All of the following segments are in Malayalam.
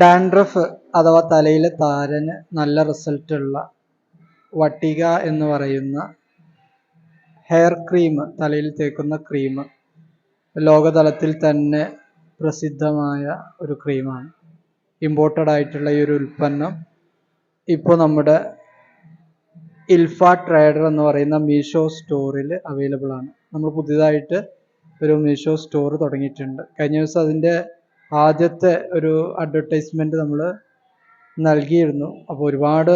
ഡാൻഡ്രഫ് അഥവാ തലയിലെ താരന് നല്ല റിസൾട്ടുള്ള വട്ടിക എന്ന് പറയുന്ന ഹെയർ ക്രീം തലയിൽ തേക്കുന്ന ക്രീം ലോകതലത്തിൽ തന്നെ പ്രസിദ്ധമായ ഒരു ക്രീമാണ് ഇമ്പോർട്ടഡ് ആയിട്ടുള്ള ഈ ഒരു ഉൽപ്പന്നം ഇപ്പോൾ നമ്മുടെ ഇൽഫ ട്രേഡർ എന്ന് പറയുന്ന മീഷോ സ്റ്റോറിൽ അവൈലബിൾ ആണ്. നമ്മൾ പുതിയതായിട്ട് ഒരു മീഷോ സ്റ്റോർ തുടങ്ങിയിട്ടുണ്ട്. കഴിഞ്ഞ ദിവസം അതിന്റെ ആദ്യത്തെ ഒരു അഡ്വർടൈസ്മെന്റ് നമ്മൾ നൽകിയിരുന്നു. അപ്പോൾ ഒരുപാട്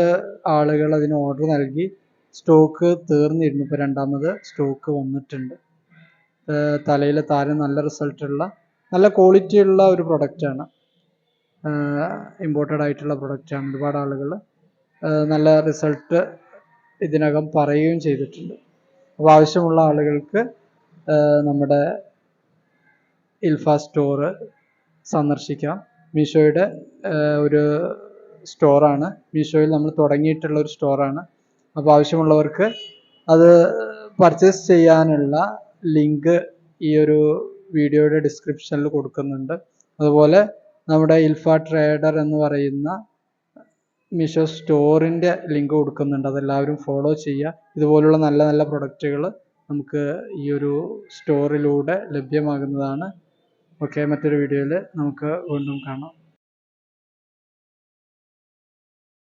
ആളുകൾ അതിന് ഓർഡർ നൽകി. സ്റ്റോക്ക് തീർന്നിരുന്നു. ഇപ്പോൾ രണ്ടാമത് സ്റ്റോക്ക് വന്നിട്ടുണ്ട്. തലയിലെ താരം നല്ല റിസൾട്ടുള്ള നല്ല ക്വാളിറ്റി ഉള്ള ഒരു പ്രൊഡക്റ്റാണ് ഇമ്പോർട്ടഡ് ആയിട്ടുള്ള പ്രൊഡക്റ്റാണ് ഒരുപാട് ആളുകൾ നല്ല റിസൾട്ട് ഇതിനകം പറയുകയും ചെയ്തിട്ടുണ്ട്. അപ്പോൾ ആവശ്യമുള്ള ആളുകൾക്ക് നമ്മുടെ ഇൽഫ സ്റ്റോറ് സന്ദർശിക്കാം. മീഷോയുടെ ഒരു സ്റ്റോറാണ്. മീഷോയിൽ നമ്മൾ തുടങ്ങിയിട്ടുള്ള ഒരു സ്റ്റോറാണ്. അപ്പോൾ ആവശ്യമുള്ളവർക്ക് അത് പർച്ചേസ് ചെയ്യാനുള്ള ലിങ്ക് ഈ ഒരു വീഡിയോയുടെ ഡിസ്ക്രിപ്ഷനിൽ കൊടുക്കുന്നുണ്ട്. അതുപോലെ നമ്മുടെ ഇൽഫ ട്രേഡർ എന്ന് പറയുന്ന മീഷോ സ്റ്റോറിന്റെ ലിങ്ക് കൊടുക്കുന്നുണ്ട്. അതെല്ലാവരും ഫോളോ ചെയ്യുക. ഇതുപോലുള്ള നല്ല നല്ല പ്രൊഡക്റ്റുകൾ നമുക്ക് ഈ ഒരു സ്റ്റോറിലൂടെ ലഭ്യമാകുന്നതാണ്. ഓക്കെ മറ്റൊരു വീഡിയോയിൽ നമുക്ക് വീണ്ടും കാണാം.